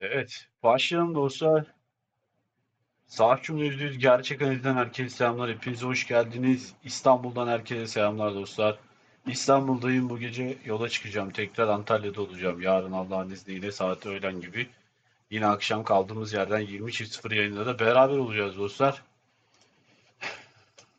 Evet, başlayalım dostlar. Sahçum %100 gerçek analizden herkese selamlar. Hepinize hoş geldiniz. İstanbul'dan herkese selamlar dostlar. İstanbul'dayım bu gece yola çıkacağım. Tekrar Antalya'da olacağım. Yarın Allah'ın izniyle saat öğlen gibi. Yine akşam kaldığımız yerden 20.00 yayında da beraber olacağız dostlar.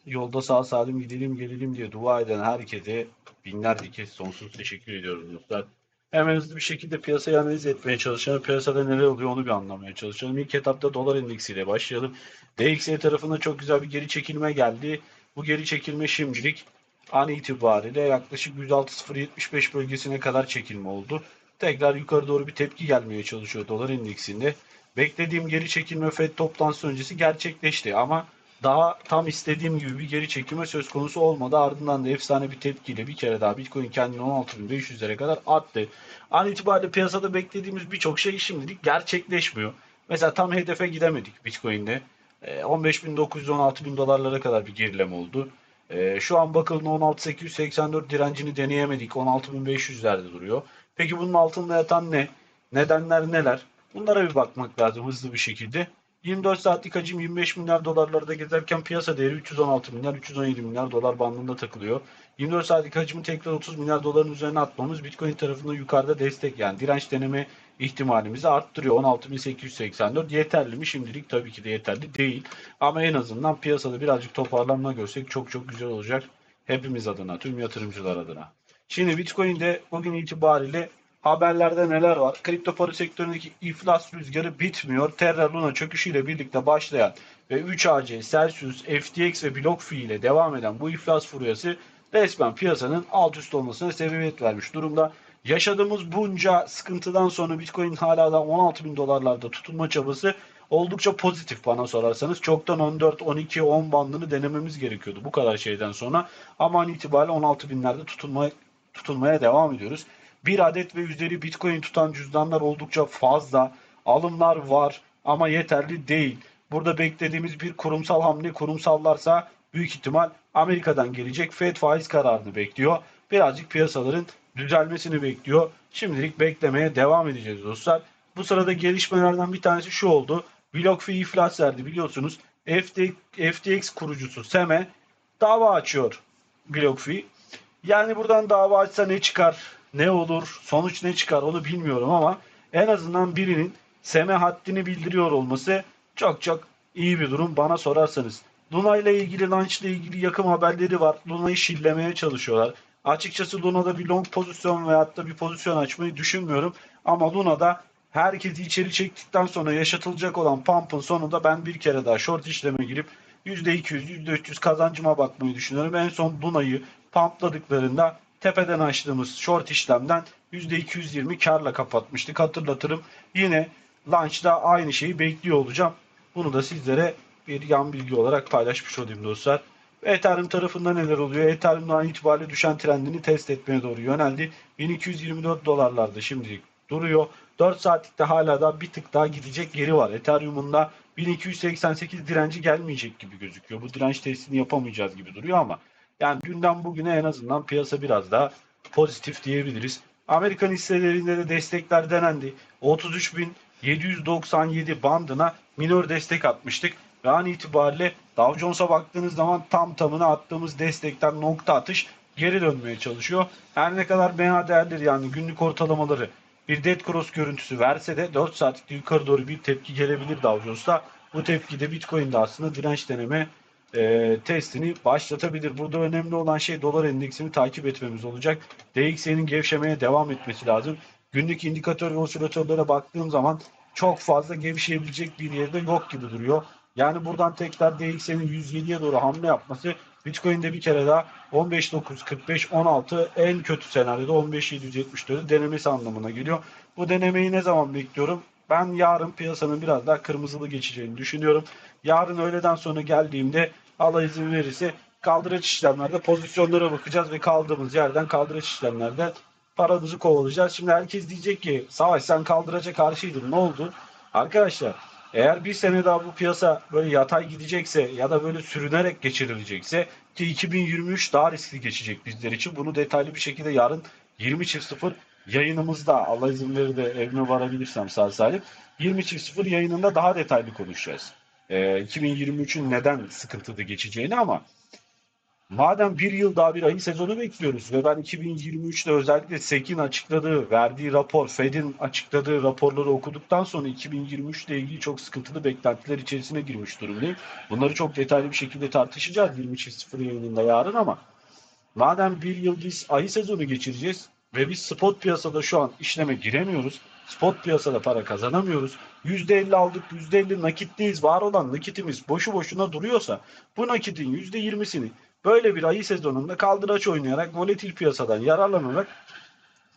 Yolda sağ salim gidelim gelelim diye dua eden herkese binlerce kez sonsuz teşekkür ediyorum dostlar. Hemen hızlı bir şekilde piyasayı analiz etmeye çalışalım. Piyasada neler oluyor onu bir anlamaya çalışalım. İlk etapta dolar endeksiyle başlayalım. DXY tarafında çok güzel bir geri çekilme geldi. Bu geri çekilme şimdilik an itibariyle yaklaşık 106.075 bölgesine kadar çekilme oldu. Tekrar yukarı doğru bir tepki gelmeye çalışıyor dolar endeksinde. Beklediğim geri çekilme FED toplantısı öncesi gerçekleşti ama daha tam istediğim gibi bir geri çekilme söz konusu olmadı. Ardından da efsane bir tepkiyle bir kere daha Bitcoin kendini 16.500'lere kadar attı. An itibariyle piyasada beklediğimiz birçok şey şimdilik gerçekleşmiyor. Mesela tam hedefe gidemedik Bitcoin'de. 15.900-16.000 dolarlara kadar bir gerileme oldu. Ee, şu an bakılın 16.884 direncini deneyemedik. 16.500'lerde duruyor. Peki bunun altında yatan ne? Nedenler neler? Bunlara bir bakmak lazım hızlı bir şekilde. 24 saatlik hacim 25 milyar dolarlarda gezerken piyasa değeri 316 milyar 317 milyar dolar bandında takılıyor. 24 saatlik hacmi tekrar 30 milyar doların üzerine atmamız Bitcoin tarafında yukarıda destek yani direnç deneme ihtimalimizi arttırıyor. 16.884 yeterli mi? Şimdilik tabii ki de yeterli değil. Ama en azından piyasada birazcık toparlanma görsek çok çok güzel olacak. Hepimiz adına, tüm yatırımcılar adına. Şimdi Bitcoin'de bugün itibariyle haberlerde neler var? Kripto para sektöründeki iflas rüzgarı bitmiyor. Terra Luna çöküşüyle birlikte başlayan ve 3AC, Celsius, FTX ve BlockFi ile devam eden bu iflas furyası resmen piyasanın alt üst olmasına sebebiyet vermiş durumda. Yaşadığımız bunca sıkıntıdan sonra Bitcoin hala da 16 bin dolarlarda tutunma çabası oldukça pozitif bana sorarsanız. Çoktan 14, 12, 10 bandını denememiz gerekiyordu bu kadar şeyden sonra. Ama an itibariyle 16 binlerde tutunmaya, tutunmaya devam ediyoruz. Bir adet ve üzeri Bitcoin tutan cüzdanlar oldukça fazla. Alımlar var ama yeterli değil. Burada beklediğimiz bir kurumsal hamle kurumsallarsa büyük ihtimal Amerika'dan gelecek Fed faiz kararını bekliyor. Birazcık piyasaların düzelmesini bekliyor. Şimdilik beklemeye devam edeceğiz dostlar. Bu sırada gelişmelerden bir tanesi şu oldu. BlockFi iflas verdi biliyorsunuz. FTX kurucusu Seme dava açıyor BlockFi. Yani buradan dava açsa ne çıkar, ne olur, sonuç ne çıkar onu bilmiyorum ama en azından birinin Seme haddini bildiriyor olması çok çok iyi bir durum bana sorarsanız. Luna ile ilgili launch ile ilgili yakın haberleri var. Luna'yı şillemeye çalışıyorlar. Açıkçası Luna'da bir long pozisyon veyahut da bir pozisyon açmayı düşünmüyorum. Ama Luna'da herkesi içeri çektikten sonra yaşatılacak olan pump'ın sonunda ben bir kere daha short işleme girip %200, %300 kazancıma bakmayı düşünüyorum. En son Luna'yı pumpladıklarında tepeden açtığımız short işlemden %220 karla kapatmıştık. Hatırlatırım. Yine launch'ta aynı şeyi bekliyor olacağım. Bunu da sizlere bir yan bilgi olarak paylaşmış olayım dostlar. Ethereum tarafında neler oluyor? Ethereum'dan itibariyle düşen trendini test etmeye doğru yöneldi. 1224 dolarlarda şimdilik duruyor. 4 saatlikte hala da bir tık daha gidecek yeri var. Ethereum'un da 1288 direnci gelmeyecek gibi gözüküyor. Bu direnç testini yapamayacağız gibi duruyor ama yani dünden bugüne en azından piyasa biraz daha pozitif diyebiliriz. Amerikan hisselerinde de destekler denendi. 33.797 bandına minor destek atmıştık. Ve an itibariyle Dow Jones'a baktığınız zaman tam tamına attığımız destekten nokta atış geri dönmeye çalışıyor. Her ne kadar MA değerleri yani günlük ortalamaları bir dead cross görüntüsü verse de 4 saatlikte yukarı doğru bir tepki gelebilir Dow Jones'ta. Bu tepkide Bitcoin'de aslında direnç deneme e, testini başlatabilir. Burada önemli olan şey dolar endeksini takip etmemiz olacak. DXY'nin gevşemeye devam etmesi lazım. Günlük indikatör ve osilatörlere baktığım zaman çok fazla gevşeyebilecek bir yerde yok gibi duruyor. Yani buradan tekrar DXY'nin 107'ye doğru hamle yapması Bitcoin'de bir kere daha 15.945 16 en kötü senaryoda 15.774'ü denemesi anlamına geliyor. Bu denemeyi ne zaman bekliyorum? Ben yarın piyasanın biraz daha kırmızılı geçeceğini düşünüyorum. Yarın öğleden sonra geldiğimde Allah izin verirse kaldıraç işlemlerde pozisyonlara bakacağız ve kaldığımız yerden kaldıraç işlemlerde paramızı kovalayacağız. Şimdi herkes diyecek ki Savaş sen kaldıraca karşıydın ne oldu? Arkadaşlar eğer bir sene daha bu piyasa böyle yatay gidecekse ya da böyle sürünerek geçirilecekse ki 2023 daha riskli geçecek bizler için. Bunu detaylı bir şekilde yarın 20.0 yayınımızda Allah izin verir de evime varabilirsem sağ salim 20.0 yayınında daha detaylı konuşacağız. Ee, 2023'ün neden sıkıntılı geçeceğini ama madem bir yıl daha bir ayı sezonu bekliyoruz ve ben 2023'te özellikle SEC'in açıkladığı, verdiği rapor, Fed'in açıkladığı raporları okuduktan sonra 2023 ile ilgili çok sıkıntılı beklentiler içerisine girmiş durumdayım. Bunları çok detaylı bir şekilde tartışacağız 20.0 yayınında yarın ama madem bir yıl biz ayı sezonu geçireceğiz ve biz spot piyasada şu an işleme giremiyoruz. Spot piyasada para kazanamıyoruz. %50 aldık, %50 nakitteyiz. Var olan nakitimiz boşu boşuna duruyorsa bu nakitin %20'sini böyle bir ayı sezonunda kaldıraç oynayarak volatil piyasadan yararlanarak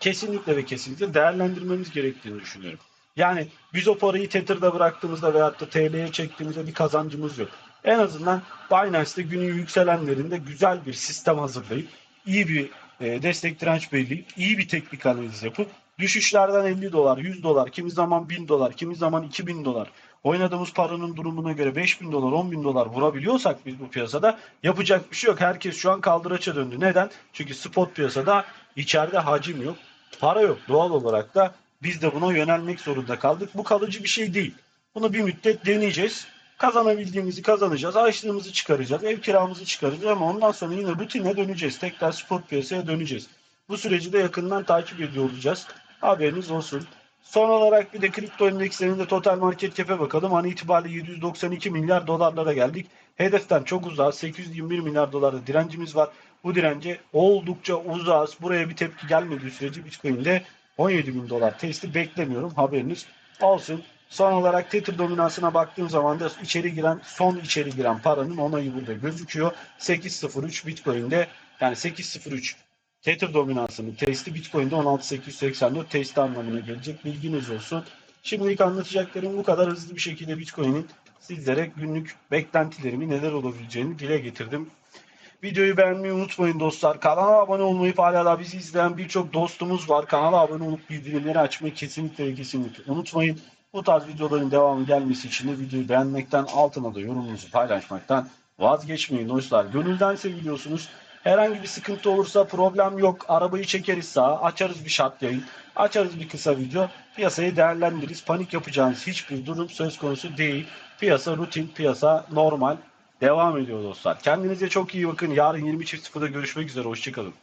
kesinlikle ve kesinlikle değerlendirmemiz gerektiğini düşünüyorum. Yani biz o parayı Tether'da bıraktığımızda veyahut da TL'ye çektiğimizde bir kazancımız yok. En azından Binance'de günün yükselenlerinde güzel bir sistem hazırlayıp iyi bir e, destek direnç belirleyip iyi bir teknik analiz yapıp düşüşlerden 50 dolar, 100 dolar, kimi zaman 1000 dolar, kimi zaman 2000 dolar oynadığımız paranın durumuna göre 5000 dolar, 10 bin dolar vurabiliyorsak biz bu piyasada yapacak bir şey yok. Herkes şu an kaldıraça döndü. Neden? Çünkü spot piyasada içeride hacim yok, para yok. Doğal olarak da biz de buna yönelmek zorunda kaldık. Bu kalıcı bir şey değil. Bunu bir müddet deneyeceğiz. Kazanabildiğimizi kazanacağız. Açlığımızı çıkaracağız. Ev kiramızı çıkaracağız ama ondan sonra yine rutine döneceğiz. Tekrar spot piyasaya döneceğiz. Bu süreci de yakından takip ediyor olacağız. Haberiniz olsun. Son olarak bir de kripto endekslerinde total market cap'e bakalım. An itibariyle 792 milyar dolarlara geldik. Hedeften çok uzağız. 821 milyar dolarda direncimiz var. Bu dirence oldukça uzağız. Buraya bir tepki gelmediği sürece Bitcoin'de 17 bin dolar testi beklemiyorum. Haberiniz olsun. Son olarak Tether dominansına baktığım zaman da içeri giren son içeri giren paranın onayı burada gözüküyor. 8.03 Bitcoin'de yani 8.03 Tether dominansının testi Bitcoin'de 16884 testi anlamına gelecek. Bilginiz olsun. Şimdilik anlatacaklarım bu kadar hızlı bir şekilde Bitcoin'in sizlere günlük beklentilerimi neler olabileceğini dile getirdim. Videoyu beğenmeyi unutmayın dostlar. Kanala abone olmayı hala da bizi izleyen birçok dostumuz var. Kanala abone olup bildirimleri açmayı kesinlikle kesinlikle unutmayın. Bu tarz videoların devamı gelmesi için de videoyu beğenmekten altına da yorumunuzu paylaşmaktan vazgeçmeyin dostlar. Gönülden seviliyorsunuz. Herhangi bir sıkıntı olursa problem yok. Arabayı çekeriz sağa, açarız bir şart yayın, açarız bir kısa video. Piyasayı değerlendiririz. Panik yapacağınız hiçbir durum söz konusu değil. Piyasa rutin, piyasa normal. Devam ediyor dostlar. Kendinize çok iyi bakın. Yarın 20.00'da görüşmek üzere. Hoşçakalın.